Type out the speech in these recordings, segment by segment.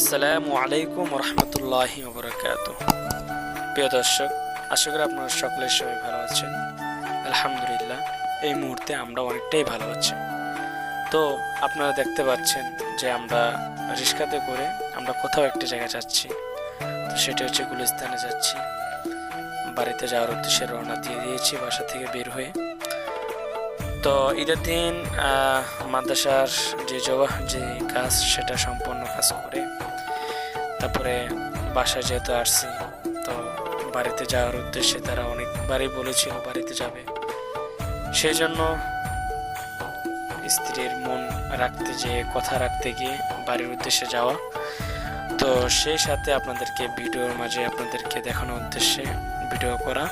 আসসালামু আলাইকুম রহমতুল্লাহ বরকাত প্রিয় দর্শক, আশা করি আপনারা সকলে সবাই ভালো আছেন। আলহামদুলিল্লাহ, এই মুহূর্তে আমরা অনেকটাই ভালো আছি। তো আপনারা দেখতে পাচ্ছেন যে আমরা রিক্সাতে করে আমরা কোথাও একটা জায়গায় যাচ্ছি। তো সেটা হচ্ছে গুলিস্তানে যাচ্ছি। বাড়িতে যাওয়ার উদ্দেশ্যে রওনা দিয়ে দিয়েছি বাসা থেকে বের হয়ে। তো ঈদের দিন মাদ্রাসার যে জবাহ, যে কাজ, সেটা সম্পূর্ণ কাজ করে তারপরে বাসায় যেহেতু আসছি, তো বাড়িতে যাওয়ার উদ্দেশ্যে তারা অনেকবারই বলেছিল বাড়িতে যাবে। সেই জন্য স্ত্রীর মন রাখতে যে, কথা রাখতে গিয়ে বাড়ির উদ্দেশ্যে যাওয়া। তো সেই সাথে আপনাদেরকে ভিডিওর মাঝে আপনাদেরকে দেখানোর উদ্দেশ্যে ভিডিও করা।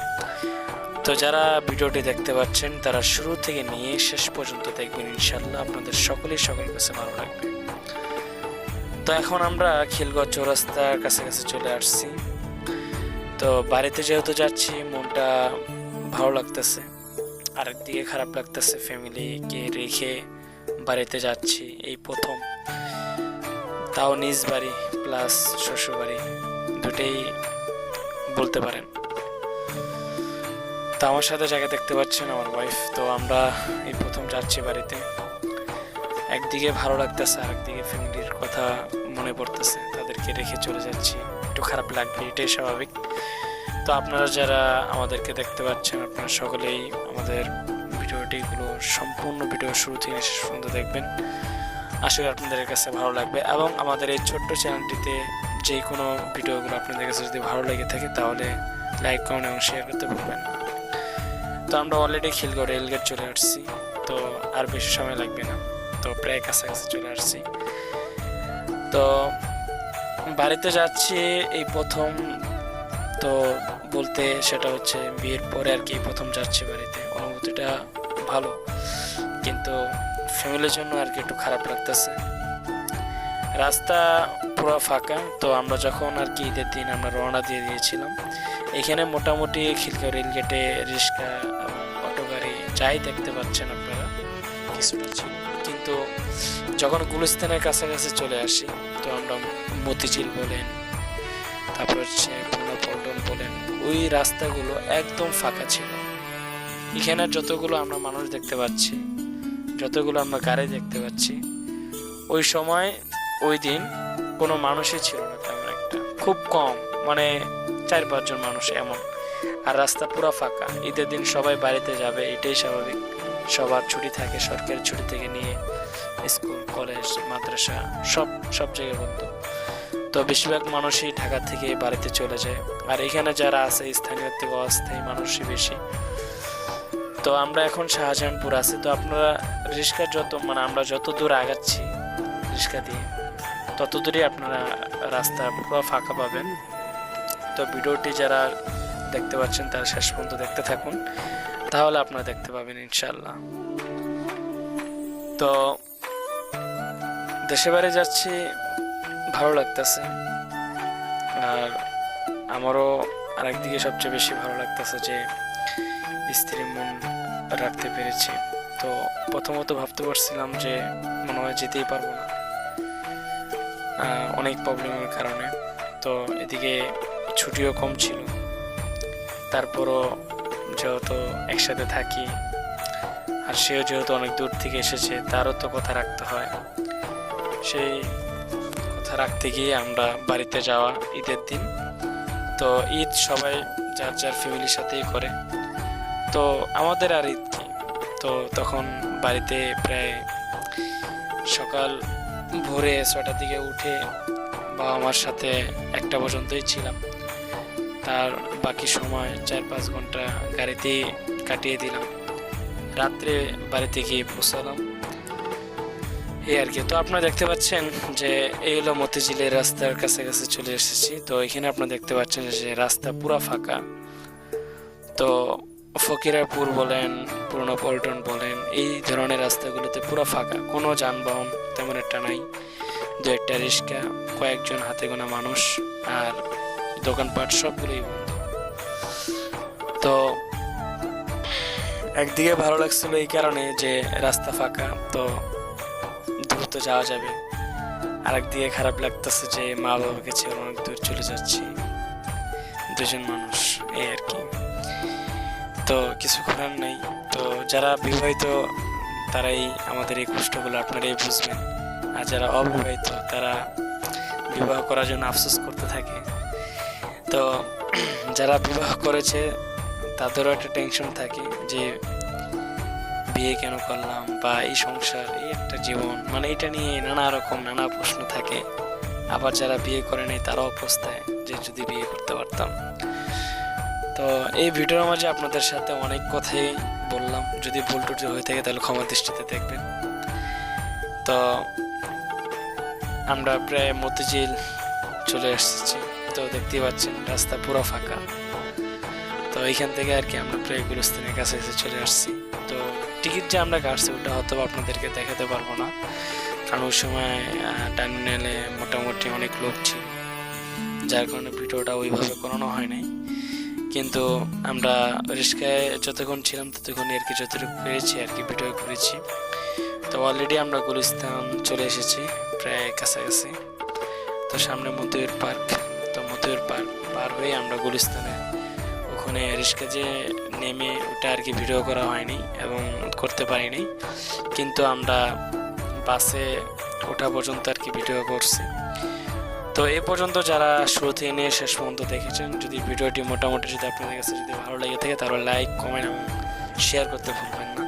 তো যারা ভিডিওটি দেখতে পাচ্ছেন, তারা শুরু থেকে নিয়ে শেষ পর্যন্ত দেখবেন। ইনশাল্লাহ আপনাদের সকলেই সকলের কাছে ভালো লাগবে। তো এখন আমরা খিলগড় চৌরাস্তার কাছাকাছি চলে আসছি। তো বাড়িতে যেহেতু যাচ্ছি, মনটা ভালো লাগতেছে। আরেকদিকে খারাপ লাগতেছে, ফ্যামিলিকে রেখে বাড়িতে যাচ্ছি, এই প্রথম। তাও নিজ বাড়ি প্লাস শ্বশুর বাড়ি দুটেই বলতে পারেন। তো আমার সাথে জায়গা দেখতে পাচ্ছেন আমার ওয়াইফ তো আমরা এই প্রথম যাচ্ছি বাড়িতে। একদিকে ভালো লাগতেছে আর একদিকে ফ্যামিলির কথা মনে পড়তেছে। তাদেরকে রেখে চলে যাচ্ছি। একটু খারাপ লাগবে, এটাই স্বাভাবিক। তো আপনারা যারা আমাদেরকে দেখতে পাচ্ছেন, আপনারা সকলেই আমাদের ভিডিওটিগুলো সম্পূর্ণ ভিডিও শুরু থেকে শেষ পর্যন্ত দেখবেন। আশা করি আপনাদের কাছে ভালো লাগবে এবং আমাদের এই ছোট্ট চ্যানেলটিতে যে কোনো ভিডিওগুলো আপনাদের কাছে যদি ভালো লেগে থাকে, তাহলে লাইক, কমেন্ট এবং শেয়ার করতে ভুলবেন তো আমরা অলরেডি খিলগড় রেলগেট চলে আসছি। তো আর বেশি সময় লাগবে না। তো প্রায় কাছাকাছি চলে আসছি। তো বাড়িতে যাচ্ছি, এই প্রথম তো বলতে সেটা হচ্ছে বিয়ের পরে আর কি প্রথম যাচ্ছি বাড়িতে। অনুভূতিটা ভালো, কিন্তু ফ্যামিলির জন্য আর কি একটু খারাপ লাগতেছে। রাস্তা পুরো ফাঁকা, তো আমরা যখন আর কি ঈদের দিন আমরা রওনা দিয়ে দিয়েছিলাম, এখানে মোটামুটি খিলকা রেলগেটে রিক্সা অটো গাড়ি যাই দেখতে পাচ্ছেন আপনারা, কিছুটা যখন গুলিস্তানের কাছাকাছি চলে আসি, তো আমরা মতিঝিল বলেন, তারপর হচ্ছে পল্টন বলেন, ওই রাস্তাগুলো একদম ফাঁকা ছিল। এখানে যতগুলো আমরা মানুষ দেখতে পাচ্ছি, যতগুলো আমরা গাড়ি দেখতে পাচ্ছি, ওই সময়, ওই দিন কোনো মানুষই ছিল না তেমন একটা। খুব কম মানে চার পাঁচজন মানুষ এমন। আর রাস্তা পুরো ফাঁকা। ঈদের দিন সবাই বাড়িতে যাবে, এটাই স্বাভাবিক। সবার ছুটি থাকে সরকারি ছুটি থেকে নিয়ে। স্কুল, কলেজ, মাদ্রাসা, সব সব জায়গায় বন্ধ। তো বেশিরভাগ মানুষই ঢাকা থেকে বাড়িতে চলে যায়। আর এখানে যারা আছে, স্থানীয় থেকে অস্থায়ী মানুষই বেশি। তো আমরা এখন শাহজাহানপুর আছি। তো আপনারা রিক্সা যত মানে আমরা যত দূর আগাচ্ছি রিক্সা দিয়ে, তত দূরই আপনারা রাস্তা পুরো ফাঁকা পাবেন। তো ভিডিওটি যারা দেখতে পাচ্ছেন, তারা শেষ পর্যন্ত দেখতে থাকুন। তাহলে আপনারা দেখতে পাবেন ইনশাল্লাহ তো দেশে বাড়ি যাচ্ছি, ভালো লাগতেছে। আর আমারও আরেকদিকে সবচেয়ে বেশি ভালো লাগতেছে যে স্ত্রী মন রাখতে পেরেছি। তো প্রথমত ভাবতে পারছিলাম যে মনে হয় যেতেই পারব না। অনেক প্রবলেমের কারণে। তো এদিকে ছুটিও কম ছিল। তারপরও যেহেতু একসাথে থাকি, আর সেও যেহেতু অনেক দূর থেকে এসেছে, তারও তো কথা রাখতে হয়। সেই কথা রাখতে গিয়ে আমরা বাড়িতে যাওয়া ঈদের দিন। তো ঈদ সবাই যার যার ফ্যামিলির সাথেই করে। তো আমাদের আর ঈদ তো তখন বাড়িতে প্রায় সকাল ভোরে ছটার দিকে উঠে বাবা মার সাথে একটা পর্যন্তই ছিলাম। তার বাকি সময় চার পাঁচ ঘণ্টা গাড়িতেই কাটিয়ে দিলাম। রাত্রে বাড়িতে গিয়ে পৌঁছালাম। এই আর কি। তো আপনারা দেখতে পাচ্ছেন যে এই হলো মতিঝিলের রাস্তার কাছাকাছি চলে এসেছি। তো এখানে আপনারা দেখতে পাচ্ছেন যে রাস্তা পুরা ফাঁকা। তো ফকিরাপুর বলেন, পুরনো পল্টন বলেন, এই ধরনের রাস্তাগুলোতে পুরো ফাঁকা। কোনো যানবাহন তেমন একটা নাই। দু একটা রিক্সা, কয়েকজন হাতে গোনা মানুষ আর দোকানপাট সবগুলোই বন্ধ। তো একদিকে ভালো লাগছিল এই কারণে যে রাস্তা ফাঁকা। তো দ্রুত যাওয়া যাবে। আরেকদিকে খারাপ লাগতেছে যে মা বাবাকে ছেড়ে অনেক দূর চলে যাচ্ছি। দুজন মানুষ, এই আর কি। তো কিছু করার নেই। তো যারা বিবাহিত, তারাই আমাদের এই কষ্টগুলো আপনারাই বুঝবেন। আর যারা অবিবাহিত, তারা বিবাহ করার জন্য আফসোস করতে থাকে। তো যারা বিবাহ করেছে, তাদেরও একটা টেনশন থাকে যে বিয়ে কেন করলাম বা এই সংসার, এই একটা জীবন মানে এটা নিয়ে নানা রকম নানা প্রশ্ন থাকে। আবার যারা বিয়ে করে নাই তারাও পস্তায় যে যদি বিয়ে করতে পারতাম। তো এই ভিডিওর মাঝে আপনাদের সাথে অনেক কথাই বললাম। যদি ভুল টুটি হয়ে থাকে তাহলে ক্ষমা দৃষ্টিতে দেখবেন। তো আমরা প্রায় মতিঝিল চলে এসেছি। তো দেখতেই পাচ্ছেন রাস্তা পুরো ফাঁকা। তো এইখান থেকে আর কি আমরা প্রায় গুলস্তানের কাছে এসে চলে আসছি। তো টিকিট যে আমরা কাটছি, ওটা হয়তো আপনাদেরকে দেখাতে পারব না। কারণ ওই সময় টার্মিনালে মোটামুটি অনেক লোক ছিল। যার কারণে ভিডিওটা ওইভাবে করানো হয় নাই কিন্তু আমরা রিস্কায় যতক্ষণ ছিলাম, ততক্ষণই আর কি যতটুকু পেরেছি, আর কি ভিডিও করেছি। তো অলরেডি আমরা গুলিস্তান চলে এসেছি, প্রায় কাছাকাছি। তো সামনে মতুয়ের পার্ক। তো মতুয়ের পার্ক পার হয়ে আমরা গুলিস্তানে ওখানে রিস্কা যে নেমে ওটা আর কি ভিডিও করা হয়নি এবং করতে পারিনি। কিন্তু আমরা বাসে ওঠা পর্যন্ত আর কি ভিডিও করছি। তো এই পর্যন্ত যারা শুরু থেকে নিয়ে শেষ পর্যন্ত দেখেছেন, যদি ভিডিওটি মোটামুটি যদি আপনাদের কাছে যদি ভালো লেগে থাকে, তাহলে লাইক কমেন্ট এবং শেয়ার করতে ভুলবেন না।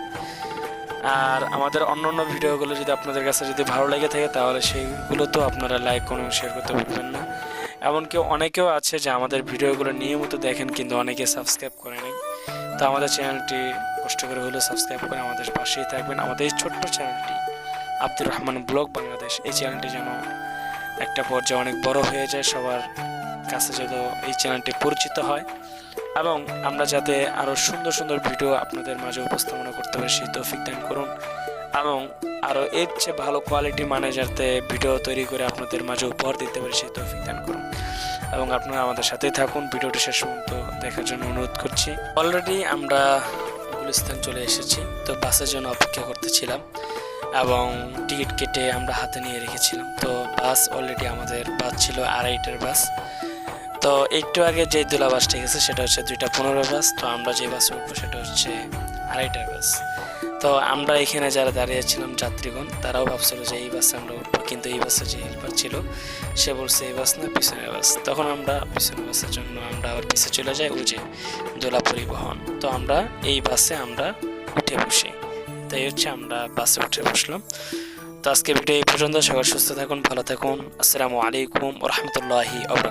আর আমাদের অন্য অন্য ভিডিওগুলো যদি আপনাদের কাছে যদি ভালো লেগে থাকে, তাহলে সেইগুলো তো আপনারা লাইক কমেন্ট শেয়ার করতে ভুলবেন না। এমনকি অনেকেও আছে যে আমাদের ভিডিওগুলো নিয়মিত দেখেন, কিন্তু অনেকে সাবস্ক্রাইব করে নেই। তো আমাদের চ্যানেলটি কষ্ট করে হলেও সাবস্ক্রাইব করে আমাদের পাশেই থাকবেন। আমাদের এই ছোট্ট চ্যানেলটি আব্দুর রহমান ব্লগ বাংলাদেশ, এই চ্যানেলটি যেন একটা পর্যায়ে অনেক বড় হয়ে যায়, সবার কাছে যত এই চ্যানেলটি পরিচিত হয়। এবং আমরা যাতে আরও সুন্দর সুন্দর ভিডিও আপনাদের মাঝে উপস্থাপনা করতে পারি, সেই তৌফিক দান করুন। এবং আরও এর চেয়ে ভালো কোয়ালিটি মানে যাতে ভিডিও তৈরি করে আপনাদের মাঝে উপহার দিতে পারি, সেই তৌফিক দান করুন। এবং আপনারা আমাদের সাথেই থাকুন। ভিডিওটি শেষ পর্যন্ত দেখার জন্য অনুরোধ করছি। অলরেডি আমরা গুলিস্তান চলে এসেছি, তো বাসের জন্য অপেক্ষা করতেছিলাম এবং টিকিট কেটে আমরা হাতে নিয়ে রেখেছিলাম। তো বাস অলরেডি আমাদের বাস ছিল আড়াইটার বাস। তো একটু আগে যে দোলা বাসটা গেছে সেটা হচ্ছে দুইটা পনেরো বাস। তো আমরা যে বাসে উঠবো, সেটা হচ্ছে আড়াইটার বাস। তো আমরা এখানে যারা দাঁড়িয়েছিলাম যাত্রীগণ, তারাও ভাবছিল যে এই বাসে আমরা উঠবো, কিন্তু এই বাসে যে হেল্পার ছিল, সে বলছে, এই বাস না, পিছনের বাস। তখন আমরা পিছনের বাসের জন্য আমরা আবার পিছিয়ে চলে যাই যে দোলা পরিবহন। তো আমরা এই বাসে আমরা উঠে বসি। তাই হচ্ছে আমরা বাসে উঠে বসলাম। তো আজকে ভিডিও এই পর্যন্ত। সবাই সুস্থ থাকুন, ভালো থাকুন। আসসালামু আলাইকুম রহমতুল্লাহি